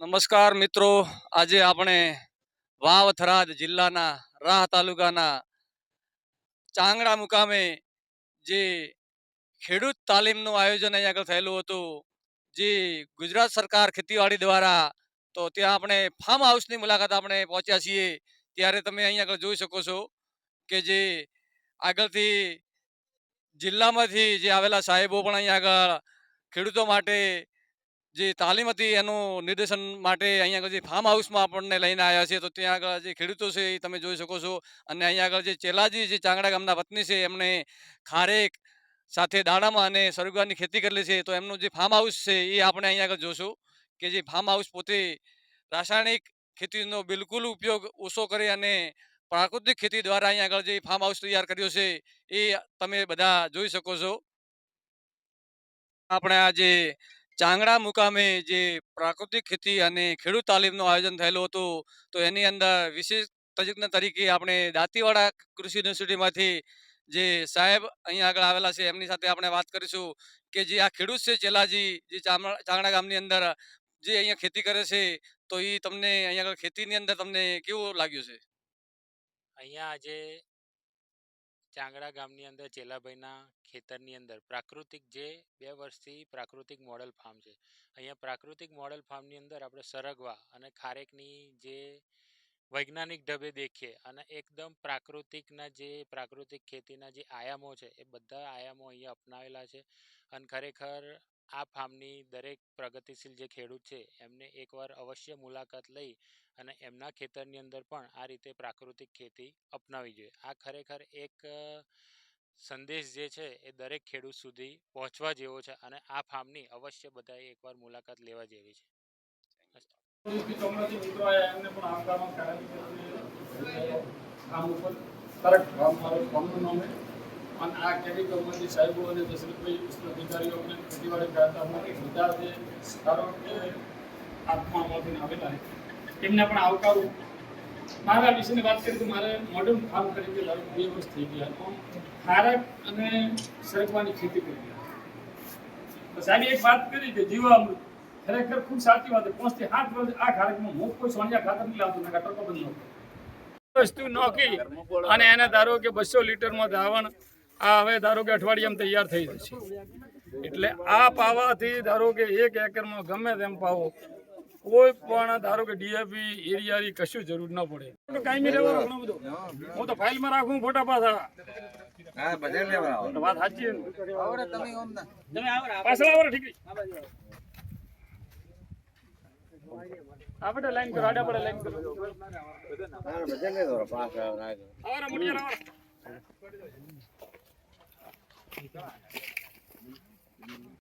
નમસ્કાર મિત્રો. આજે આપણે વાવ થરાદ જિલ્લાના રાહ તાલુકાના ચાંગડા મુકામે જે ખેડૂત તાલીમનું આયોજન અહીંયા આગળ થયેલું હતું, જે ગુજરાત સરકાર ખેતીવાડી દ્વારા, તો ત્યાં આપણે ફાર્મ હાઉસની મુલાકાત આપણે પહોંચ્યા છીએ. ત્યારે તમે અહીંયા આગળ જોઈ શકો છો કે જે આગળથી જિલ્લામાંથી જે આવેલા સાહેબો પણ અહીંયા આગળ ખેડૂતો માટે જે તાલીમ હતી એનું નિર્દેશન માટે અહીંયા આગળ જે ફાર્મ હાઉસમાં આપણને લઈને આવ્યા છે તો ત્યાં આગળ જે ખેડૂતો છે એ તમે જોઈ શકો છો. અને અહીંયા આગળ જે ચેલાજી, જે ચાંગડા ગામના વતની છે, એમને ખારેક સાથે દાણામાં અને સરગવાની ખેતી કરેલી છે, તો એમનું જે ફાર્મ હાઉસ છે એ આપણે અહીંયા આગળ જોશું કે જે ફાર્મ હાઉસ પોતે રાસાયણિક ખેતીનો બિલકુલ ઉપયોગ ઓછો કરી અને પ્રાકૃતિક ખેતી દ્વારા અહીંયા આગળ જે ફાર્મ હાઉસ તૈયાર કર્યો છે એ તમે બધા જોઈ શકો છો. આપણે આજે ચાંગડા મુકામે જે પ્રાકૃતિક ખેતી અને ખેડૂત તાલીમનું આયોજન થયેલું હતું, તો એની અંદર વિશેષ તજજ્ઞ તરીકે આપણે દાંતીવાડા કૃષિ યુનિવર્સિટીમાંથી જે સાહેબ અહીંયા આગળ આવેલા છે, એમની સાથે આપણે વાત કરીશું કે જે આ ખેડૂત છે ચેલાજી, જે ચાંગડા ગામની અંદર જે અહીંયા ખેતી કરે છે, તો એ તમને અહીંયા આગળ ખેતીની અંદર તમને કેવું લાગ્યું છે? અહીંયા આજે ચાંગડા ગામની અંદર, ચેલાભાઈના ખેતરની અંદર પ્રાકૃતિક જે બે વર્ષથી પ્રાકૃતિક મોડલ ફાર્મ છે. અહીંયા પ્રાકૃતિક મોડલ ફાર્મની અંદર આપણે સરગવા અને ખારેકની જે વૈજ્ઞાનિક ઢબે દેખીએ અને એકદમ પ્રાકૃતિકના જે પ્રાકૃતિક ખેતીના જે આયામો છે, એ બધા આયામો અહીંયા અપનાવેલા છે. અને ખરેખર આ ફાર્મની દરેક પ્રગતિશીલ જે ખેડૂત છે, એમને એકવાર અવશ્ય મુલાકાત લઈ અને એમના ખેતરની અંદર પણ આ રીતે પ્રાકૃતિક ખેતી અપનાવી જોઈએ. આ ખરેખર એક સંદેશ જે છે, એ દરેક ખેડૂત સુધી પહોંચવા જેવો છે અને આ ફાર્મની અવશ્ય બધાએ એકવાર મુલાકાત લેવા જેવી છે. મિત્રો અને આ કેમિકલમાંથી સાહેબો અને દશરથભાઈ અધિકારીઓ અને ખેતીવાડી ખાતા અમારી બધા જે ધારો કે આત્મામાંથી આવેલા એમને પણ આવકારું. મારા વિશેની વાત કરીએ તો મારે મોડર્ન ફાર્મ તરીકે ધારો બે વર્ષ થઈ ગયા તો ખારક અને સરગવાની ખેતી કરી તો સાહેબ, એક વાત કરી કે જીવામૃત ખરેખર ખૂબ સાચી વાત છે. પાંચથી સાત વર્ષ આ ખારકમાં હું કોઈ સોનિયા ખાતર નહીં લાવતો નકર ટકો બંધ નહોતો વસ્તુ નોખી અને એને ધારો કે બસો લીટરમાં ધાવણ આ હવે ધારો કે અઠવાડિયામાં તૈયાર થઈ જશે. એટલે આ પાવાથી ધારો કે એક એકરમાં ગમે તેમ પાવો. કોઈ પણ ધારો કે ડીએપી એરિયાની કશું જરૂર ન પડે. કાયમી રહેવાનો ઘણો બધો. હું તો ફાઇલમાં રાખું ફોટા પાછા. હા બધે લેવા આવો. તો વાત સાચી છે ને? પાછળ આવો ઠીક. આપણે લાઈન કરો આડા પડે લાઈન કરો. બધે ને મોટિયા Thank you.